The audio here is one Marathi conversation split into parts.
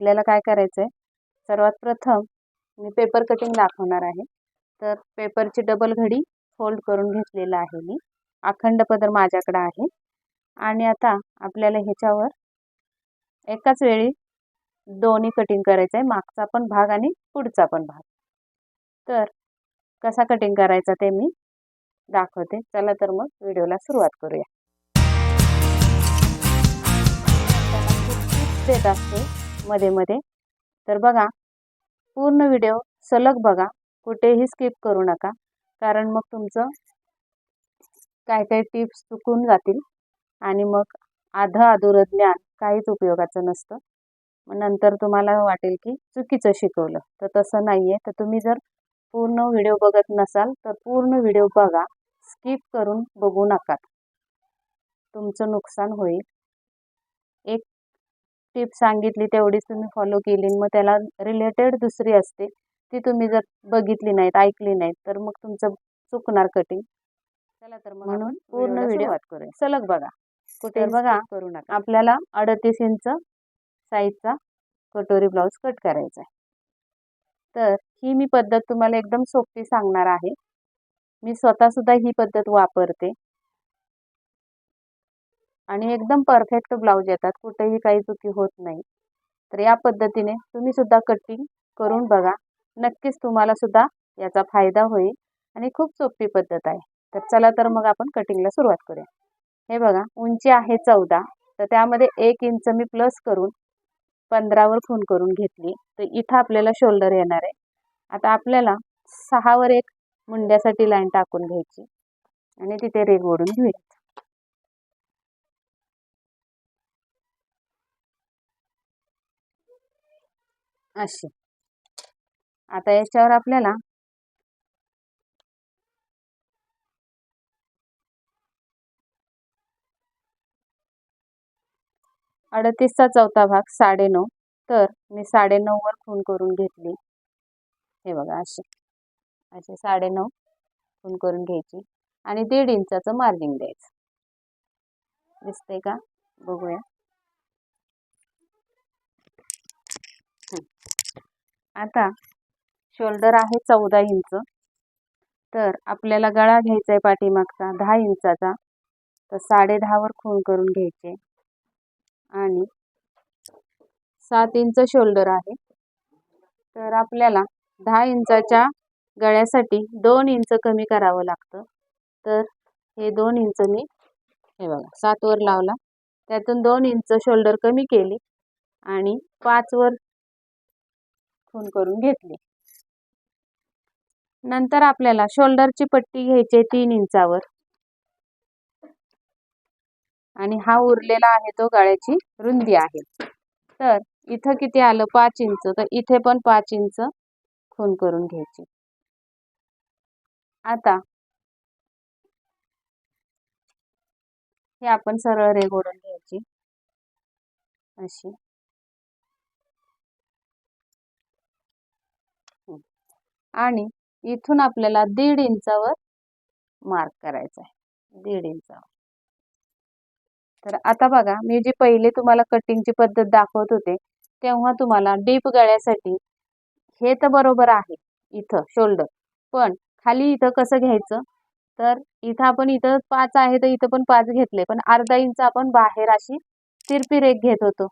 आपल्याला काय करायचं आहे सर्वात प्रथम मी पेपर कटिंग दाखवणार आहे. तर पेपरची डबल घडी फोल्ड करून घेतलेला आहे मी. अखंड पदर माझ्याकडं आहे. आणि आता आपल्याला ह्याच्यावर एकाच वेळी दोन्ही कटिंग करायचं आहे मागचा पण भाग आणि पुढचा पण भाग. तर कसा कटिंग करायचा ते मी दाखवते. चला तर मग व्हिडिओला सुरुवात करूया. देत असते. मध्ये मध्ये. तर बघा पूर्ण व्हिडिओ सलग बघा कुठेही स्किप करू नका. कारण मग तुमचं काय काय टिप्स चुकून जातील आणि मग आधं अधुरं ज्ञान काहीच उपयोगाचं नसतं. मग नंतर तुम्हाला वाटेल की चुकीचं शिकवलं. तर तसं नाही आहे तर तुम्ही जर पूर्ण व्हिडिओ बघत नसाल तर पूर्ण व्हिडिओ बघा स्किप करून बघू नका. तुमचं नुकसान होईल. एक टिप सांगितली तेवढीच तुम्ही फॉलो केली मग त्याला रिलेटेड दुसरी असते ती तुम्ही जर बघितली नाहीत ऐकली नाहीत तर मग तुमचं चुकणार कटिंग चला तर मग म्हणून पूर्ण व्हिडिओ करूया. सलग बघा. कुठे बघा करू नका. आपल्याला अडतीस इंच साईजचा कटोरी ब्लाऊज कट करायचा आहे तर ही मी पद्धत तुम्हाला एकदम सोपी सांगणार आहे. मी स्वतःसुद्धा ही पद्धत वापरते. आणि एकदम परफेक्ट ब्लाऊज येतात. कुठेही काही चुकी होत नाही. तर या पद्धतीने तुम्ही सुद्धा कटिंग करून बघा. नक्कीच तुम्हाला सुद्धा याचा फायदा होईल आणि खूप सोपी पद्धत आहे. तर चला तर मग आपण कटिंगला सुरुवात करूया. हे बघा उंची आहे चौदा. तर त्यामध्ये एक इंच मी प्लस करून पंधरावर खून करून घेतली. तर इथं आपल्याला शोल्डर येणार आहे. आता आपल्याला सहावर एक मुंड्यासाठी लाईन टाकून घ्यायची आणि तिथे रेग ओढून घेऊया अशी. आता याच्यावर आपल्याला अडतीसचा चौथा भाग साडेनऊ. तर मी साडेनऊवर खून करून घेतली. हे बघा असे असे साडेनऊ खून करून घ्यायची. आणि दीड इंचाचं मार्जिंग द्यायचं. दिसतंय का? बघूया. आता शोल्डर आहे चौदा इंच. तर आपल्याला गळा घ्यायचा आहे पाठीमागचा दहा इंचाचा. तर साडे दहावर खून करून घ्यायचे. आणि सात इंच शोल्डर आहे. तर आपल्याला दहा इंचाच्या गळ्यासाठी दोन इंच कमी करावं लागतं. तर हे दोन इंच मी हे बघा सातवर लावला. त्यातून दोन इंच शोल्डर कमी केली. आणि पाचवर खून करून घेतली. नंतर आपल्याला शोल्डरची पट्टी घ्यायची तीन इंचावर. आणि हा उरलेला आहे तो गळ्याची रुंदी आहे. तर इथं किती आलं? पाच इंच. तर इथे पण पाच इंच खून करून घ्यायची. आता हे आपण सरळ रेग ओढून घ्यायची. अशी. आणि इथून आपल्याला दीड इंचावर मार्क करायचा आहे. दीड इंचावर. तर आता बघा मी जी पहिले तुम्हाला कटिंगची पद्धत दाखवत होते तेव्हा तुम्हाला डीप गळ्यासाठी हे तर बरोबर आहे इथं शोल्डर पण खाली इथं कसं घ्यायचं? तर इथं आपण इथं पाच आहे तर इथं पण पाच घेतले. पण अर्धा इंच आपण बाहेर अशी तिरपी रेख घेत होतो.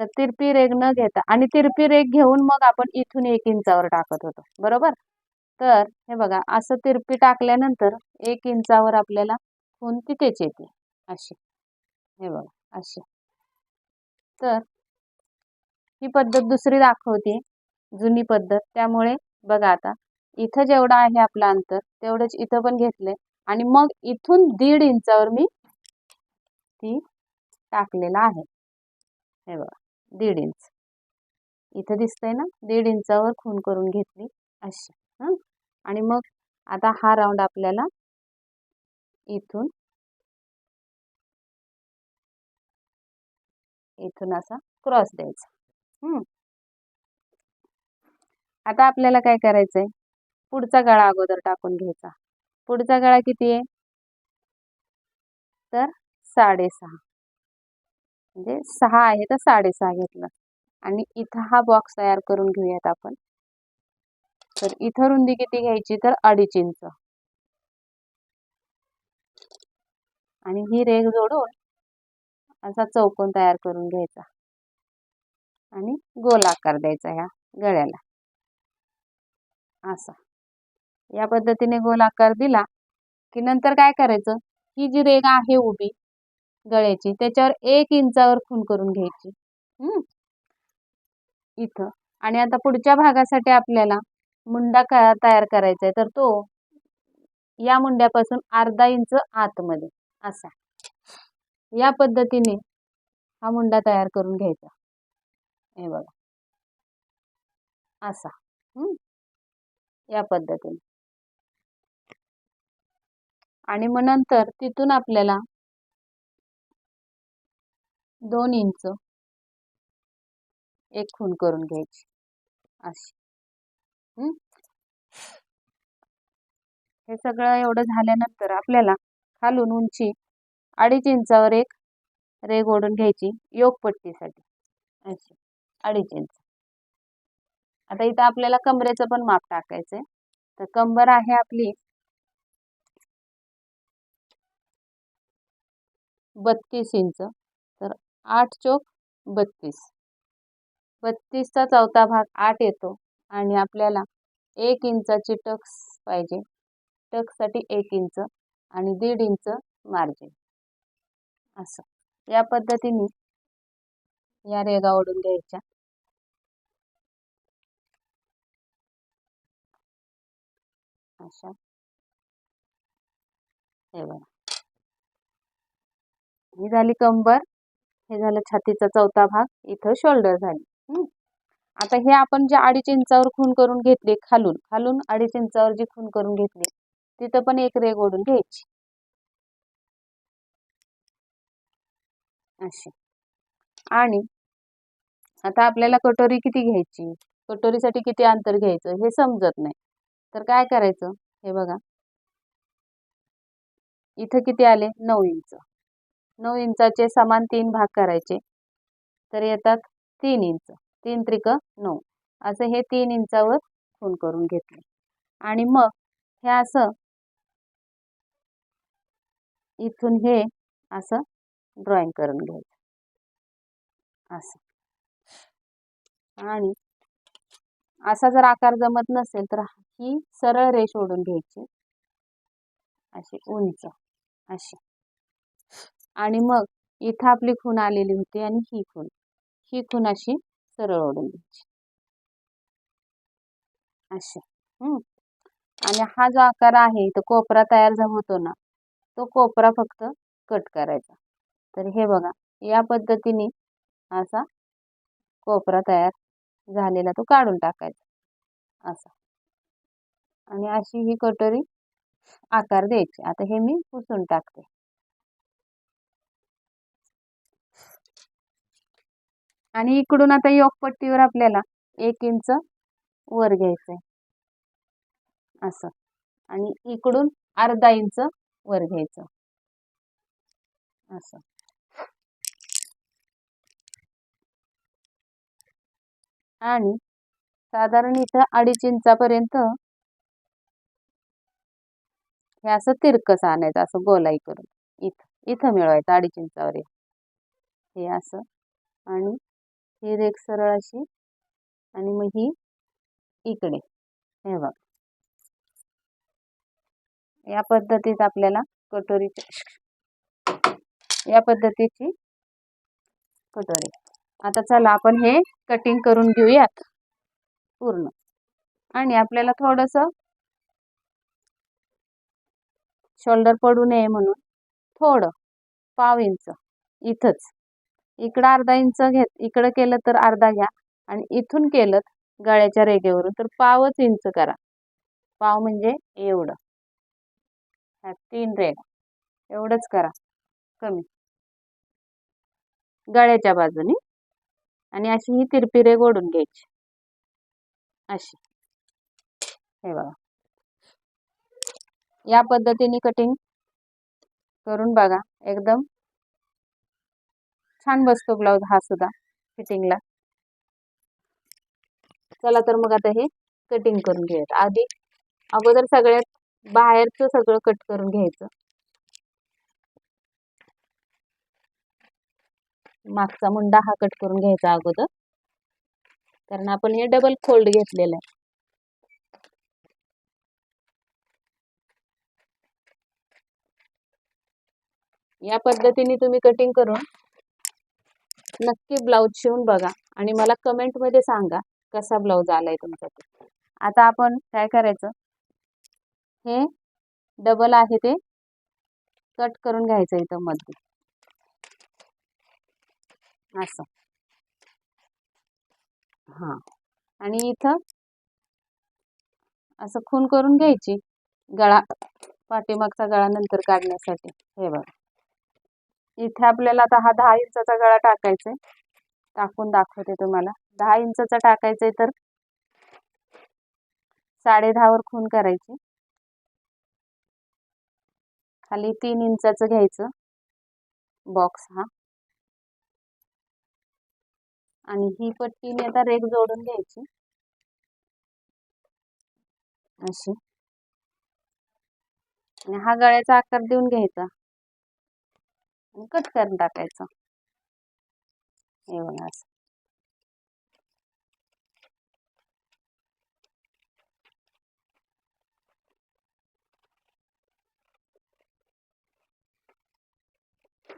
तर तिरपी रेग न घेता आणि तिरपी रेग घेऊन मग आपण इथून एक इंचावर टाकत होतो. बरोबर? तर हे बघा असं तिरपी टाकल्यानंतर एक इंचावर आपल्याला खून तिथेच येते? अशी. हे बघा अशी. तर ही पद्धत दुसरी दाखवते जुनी पद्धत. त्यामुळे बघा आता इथं जेवढं आहे आपलं अंतर तेवढंच इथं पण घेतलंय. आणि मग इथून दीड इंचावर मी ती टाकलेला आहे. हे बघा. दीड इंच. इथं दिसतंय ना दीड इंचावर खून करून घेतली अशी हां? आणि मग आता हा राऊंड आपल्याला इथून इथून असा क्रॉस द्यायचा आता आपल्याला काय करायचंय? पुढचा गळा अगोदर टाकून घ्यायचा. पुढचा गळा किती आहे? तर साडेसहा. म्हणजे सहा आहे तर साडेसहा घेतलं. आणि इथं हा बॉक्स तयार करून घेऊयात आपण. तर इथं रुंदी किती घ्यायची तर अडीच इंच. आणि ही रेघ जोडून असा चौकोन तयार करून घ्यायचा. आणि गोल आकार द्यायचा ह्या गळ्याला. असा. या पद्धतीने गोल आकार दिला की नंतर काय करायचं? ही जी रेघ आहे उभी गळ्याची. त्याच्यावर एक इंचावर खून करून घ्यायची. इथं. आणि आता पुढच्या भागासाठी आपल्याला मुंडा का तयार करायचा आहे तर तो या मुंड्यापासून अर्धा इंच आतमध्ये. असा. या पद्धतीने हा मुंडा तयार करून घ्यायचा. हे बघा. असा. या पद्धतीने. आणि मग नंतर तिथून आपल्याला दोन इंच. एक खून करून घ्यायची. अशी. हे? सगळं एवढं झाल्यानंतर आपल्याला खालून उंची अडीच इंचावर एक रेग ओढून घ्यायची. योगपट्टीसाठी. अशी. अडीच इंच. आता इथं आपल्याला कमरेचं पण माप टाकायचंय. तर कंबर आहे आपली बत्तीस इंच. आठ चोक बत्तीस. बत्तीसचा चौथा भाग आठ येतो आणि आपल्याला एक इंचाची टक्स पाहिजे. टक्ससाठी एक इंच आणि दीड इंच मार्जिन. असं. या पद्धतीने या रेगा ओढून घ्यायच्या. अशा. हे बघा. ही झाली कंबर. हे झालं छातीचा चौथा भाग इथं शोल्डर झाली. आता हे आपण जे अडीच इंचावर खून करून घेतले खालून खालून अडीच इंचावर जी खून करून घेतली तिथं पण एक रेग ओढून घ्यायची. अशी. आणि आता आपल्याला कटोरी किती घ्यायची? कटोरीसाठी किती अंतर घ्यायचं? हे समजत नाही. तर काय करायचं? हे बघा. इथं किती आले? नऊ इंच. नऊ इंचाचे समान तीन भाग करायचे. तर येतात तीन इंच तीन त्रिक नऊ. असं हे तीन इंचावर खून करून घेतले. आणि मग हे असं इथून हे असं ड्रॉइंग करून घ्यायचं. असं. आणि असा जर आकार जमत नसेल तर ही सरळ रेष ओढून घ्यायची. अशी उंच अशी. आणि मग इथं आपली खून आलेली होती आणि ही खून ही खून अशी सरळ ओढून द्यायची अशी. आणि हा जो आकार आहे तो कोपरा तयार होतो ना तो कोपरा फक्त कट करायचा. तर हे बघा या पद्धतीने असा कोपरा तयार झालेला तो काढून टाकायचा. असा. आणि अशी ही कटोरी आकार द्यायची. आता हे मी पुसून टाकते. आणि इकडून आता योगपट्टीवर आपल्याला एक इंच वर घ्यायचंय. असं. आणि इकडून अर्धा इंच वर घ्यायचं. असं. आणि साधारण इथं अडीच इंचापर्यंत हे असं तिरकस आणायचं असं गोलाई करून. इथं इथं मिळवायचं अडीच इंचावर हे असं. आणि ही रेख सरळ अशी आणि मग ही इकडे. हे बघ. या पद्धतीत आपल्याला कटोरीची या पद्धतीची कटोरी. आता चला आपण हे कटिंग करून घेऊयात पूर्ण. आणि आपल्याला थोडंसं शोल्डर पडू नये म्हणून थोडं पाव इंच इथंच. इकडं अर्धा इंच घेत इकडं केलं तर अर्धा घ्या आणि इथून केलं गळ्याच्या रेगेवरून तर पावच इंच करा. पाव म्हणजे एवढं. ह्या तीन रेगा एवढंच करा. कमी. गळ्याच्या बाजूनी आणि अशी ही तिरपी रेग ओढून घ्यायची. अशी. हे बघा. या पद्धतीने कटिंग करून बघा. एकदम छान बसतो ब्लाऊज हा सुद्धा फिटिंगला चला तर मग आता हे कटिंग करून घेऊयात. आधी अगोदर सगळ्यात बाहेरचं सगळं कट करून घ्यायचं. मागचा मुंडा हा कट करून घ्यायचा अगोदर. कारण आपण हे डबल फोल्ड घेतलेलं आहे. या पद्धतीने तुम्ही कटिंग करून नक्की ब्लाऊज शिवून बघा आणि मला कमेंटमध्ये सांगा कसा ब्लाऊज आलाय तुमचा ते आता आपण काय करायचं? हे डबल आहे ते कट करून घ्यायचं इथं मध्ये. असं. हां. आणि इथं असं खून करून घ्यायची. गळा पाठीमागचा गळा नंतर काढण्यासाठी. हे बघा. इथे आपल्याला आता हा दहा इंचाचा गळा टाकायचा आहे. टाकून दाखवते तुम्हाला. दहा इंचाचा टाकायचा आहे तर साडे दहावर खून करायची. खाली तीन इंचाचं घ्यायचं. बॉक्स हा. आणि ही पट्टीने आता रेग जोडून घ्यायची. अशी. आणि हा गळ्याचा आकार देऊन घ्यायचा. आणि कट करून टाकायचं. येऊन असं.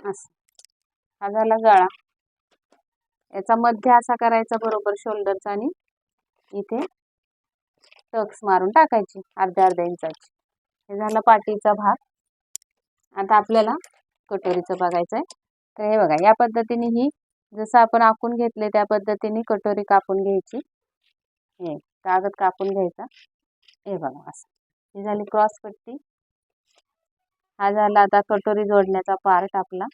असं. हा झाला गळा. याचा मध्य असा करायचा बरोबर शोल्डरचा आणि इथे टक्स मारून टाकायची अर्ध्या अर्ध्या इंचाची. हे झालं पाठीचा भाग. आता आपल्याला कटोरीचं बघायचं आहे तर हे बघा या पद्धतीने ही जसं आपण आखून घेतले त्या पद्धतीने कटोरी कापून घ्यायची. हे कागद कापून घ्यायचा. हे बघा असं. ही झाली क्रॉस पट्टी. हा झाला आता कटोरी जोडण्याचा पार्ट आपला.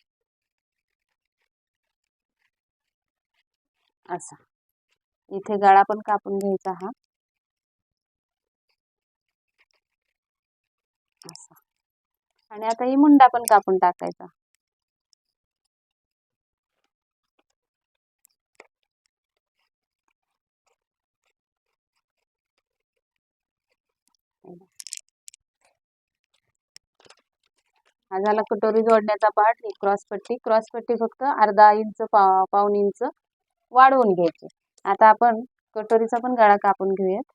असा. इथे गळा पण कापून घ्यायचा हा असा आणि आता ही मुंडा पण कापून टाकायचा. हा झाला कटोरी जोडण्याचा पार्ट ही क्रॉस पट्टी. क्रॉस पट्टी फक्त अर्धा इंच पा पाऊन इंच वाढवून घ्यायची. आता आपण कटोरीचा पण गळा कापून घेऊयात.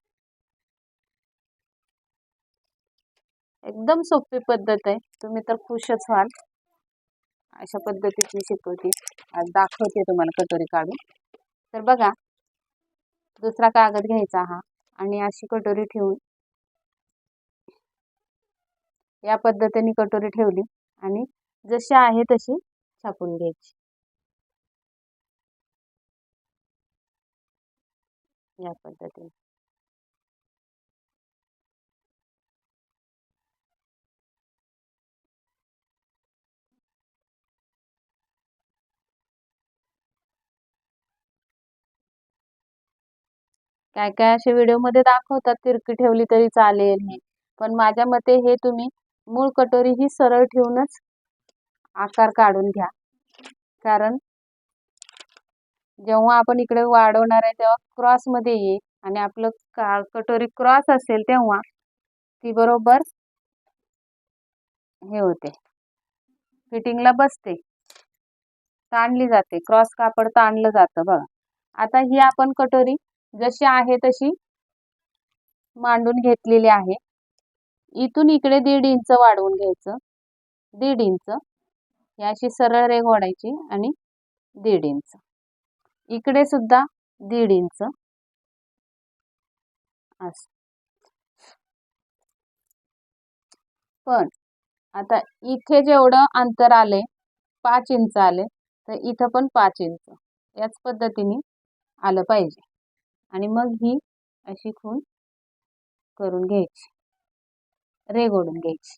एकदम सोपी पद्धत आहे. तुम्ही तर खुशच व्हाल. अशा पद्धतीची शिकवते. दाखवते तुम्हाला कटोरी काढून. तर बघा दुसरा कागद घ्यायचा हा आणि अशी कटोरी ठेवून या पद्धतीने कटोरी ठेवली आणि जशी आहे तशी छापून घ्यायची. या पद्धतीने. काय काय असे व्हिडिओमध्ये दाखवतात तिरकी ठेवली तरी चालेल हे. पण माझ्या मते हे तुम्ही मूळ कटोरी ही सरळ ठेवूनच आकार काढून घ्या. कारण जेव्हा आपण इकडे वाढवणार आहे तेव्हा क्रॉसमध्ये येईल आणि आपलं का कटोरी क्रॉस असेल तेव्हा ती बरोबर हे होते. फिटिंगला बसते. ताणली जाते. क्रॉस कापड ताणलं जातं बघा. आता ही आपण कटोरी जशी आहे तशी मांडून घेतलेली आहे. इथून इकडे दीड इंच वाढवून घ्यायचं. दीड इंच. याशी सरळ रेघ ओढायची आणि दीड इंच. इकडे सुद्धा दीड इंच. असं. पण आता इथे जेवढं अंतर आले पाच इंच आले तर इथं पण पाच इंच. याच पद्धतीने आलं पाहिजे. आणि मग ही अशी खून करून घ्यायची. रेगोडून घ्यायची.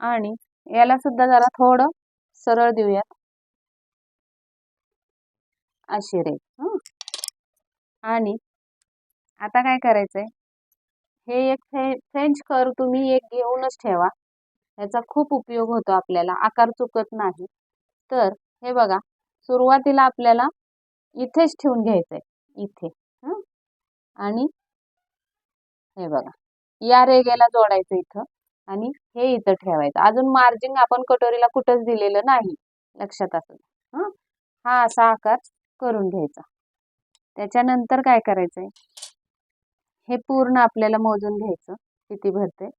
आणि याला सुद्धा जरा थोडं सरळ देऊयात. अशी रेग आणि आता काय करायचंय? हे एक फ्रेंच कर तुम्ही एक घेऊनच ठेवा. याचा खूप उपयोग होतो आपल्याला आकार चुकत नाही. तर हे बघा सुरुवातीला आपल्याला इथेच ठेवून घ्यायचंय. इथे आणि हे बघा या रेगेला जोडायचं इथं आणि हे इथं ठेवायचं. अजून मार्जिन आपण कटोरीला कुठंच दिलेलं नाही लक्षात असं हा? असा आकार करून घ्यायचा. त्याच्यानंतर काय करायचंय? हे पूर्ण आपल्याला मोजून घ्यायचं किती भरते?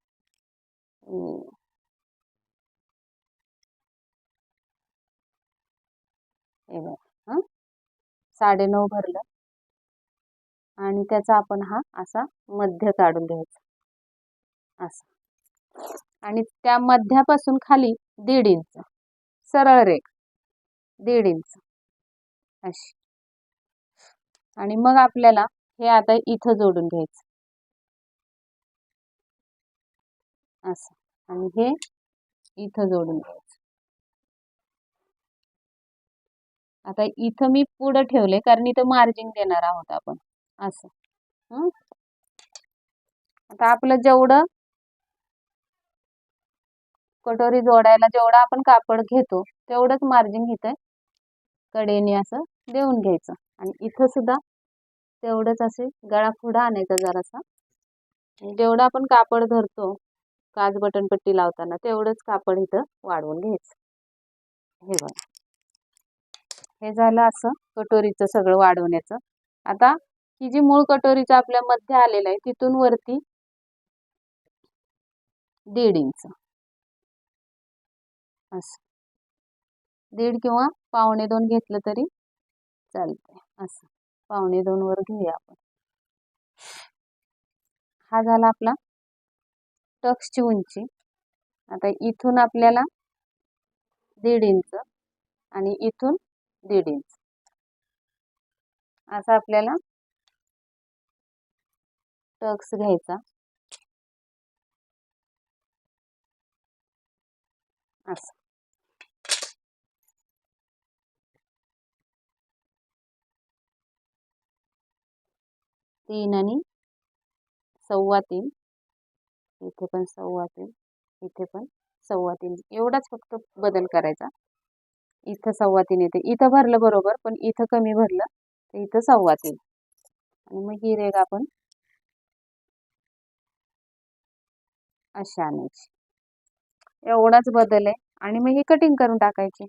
साडे हे बघा भरलं. आणि त्याचा आपण हा असा मध्य काढून घ्यायचा. असा. आणि त्या मध्यापासून खाली दीड इंच. सरळ रेख. दीड इंच. अशी. आणि मग आपल्याला हे आता इथं जोडून घ्यायचं. असं. आणि हे इथं जोडून घ्यायचं. आता इथं मी पुढं ठेवले कारण इथं मार्जिन देणार आहोत आपण. असं. आता आपलं जेवढं कटोरी जोडायला जेवढं आपण कापड घेतो तेवढंच मार्जिन इथं कडेने असं देऊन घ्यायचं. आणि इथं सुद्धा तेवढंच असे गळा पुढं आणायचा जरासा. जेवढं आपण कापड धरतो काज बटन पट्टी लावताना तेवढंच कापड इथं वाढवून घ्यायचं. हे बघा. हे झालं असं कटोरीचं सगळं वाढवण्याचं. आता ही जी मूळ कटोरीचं आपल्या मध्ये आलेलं आहे तिथून वरती दीड इंच. असं. दीड किंवा पावणे दोन घेतलं तरी चालतंय. असं. पावणे दोन वर घेऊया आपण. हा झाला आपला टक्सची उंची. आता इथून आपल्याला दीड इंच आणि इथून दीड इंच. असं आपल्याला टक्स घ्यायचा. असं. तीन आणि सव्वा तीन. इथे पण सव्वा तीन इथे पण सव्वा तीन. एवढाच फक्त बदल करायचा. इथं सव्वा तीन येते. इथं भरलं बरोबर पण इथं कमी भरलं तर इथं सव्वा तीन. आणि मग ही रेग आपण अशी आणायची एवढाच बदल आहे. आणि मग ही कटिंग करून टाकायची.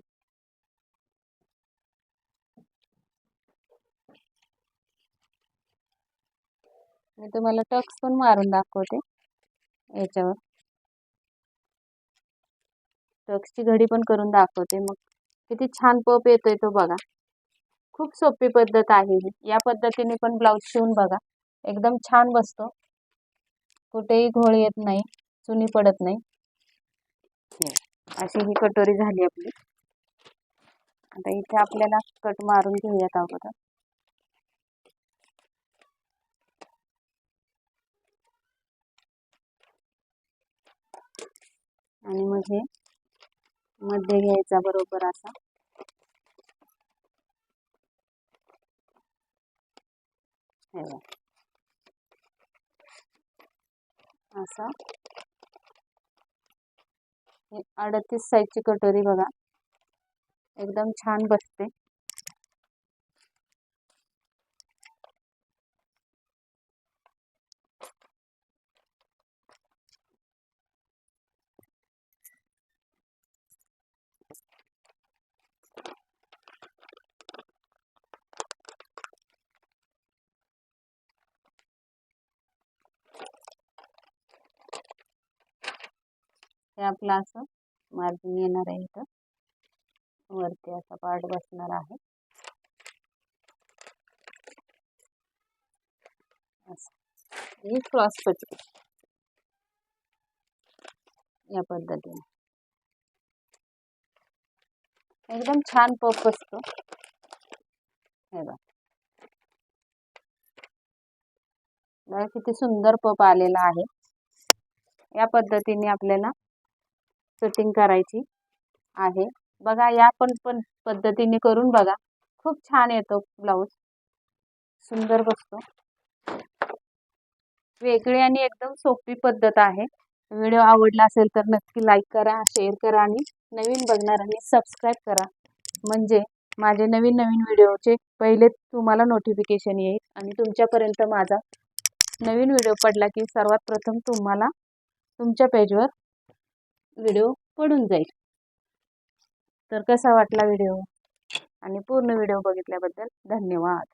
मी तुम्हाला टक्स पण मारून दाखवते. याच्यावर. टक्सची घडी पण करून दाखवते. मग किती छान पप येतोय तो बघा. खूप सोपी पद्धत आहे या पद्धतीने पण ब्लाऊज शिवून बघा. एकदम छान बसतो. कुठेही घोळ येत नाही. चुनी पडत नाही. अशी ही कटोरी झाली आपली. आता इथे आपल्याला कट मारून घेऊयात अगोदर आणि मग हे मध्ये घ्यायचा बरोबर असा. हे. असा. हे अडतीस साईजची कटोरी बघा. एकदम छान बसते. हे आपलं असं मार्जिन येणार आहे इथं. वरती असा पार्ट बसणार आहे. असं. ही क्रॉस पट्टी या पद्धतीने. एकदम छान पप असतो. हे बघा. किती सुंदर पप आलेला आहे. या पद्धतीने आपल्याला कटिंग करायची आहे. बघा या पण पण पद्धतीने करून बघा. खूप छान येतो ब्लाऊज. सुंदर बसतो. वेगळी आणि एकदम सोपी पद्धत आहे. व्हिडिओ आवडला असेल तर नक्की लाईक करा शेअर करा आणि नवीन बघणाऱ्यांनी सबस्क्राईब करा. म्हणजे माझे नवीन नवीन व्हिडिओचे पहिले तुम्हाला नोटिफिकेशन येईल आणि तुमच्यापर्यंत माझा नवीन व्हिडिओ पडला की सर्वात प्रथम तुम्हाला तुमच्या पेजवर व्हिडिओ पडून जाईल. तर कसा वाटला व्हिडिओ? आणि पूर्ण व्हिडिओ बघितल्याबद्दल धन्यवाद.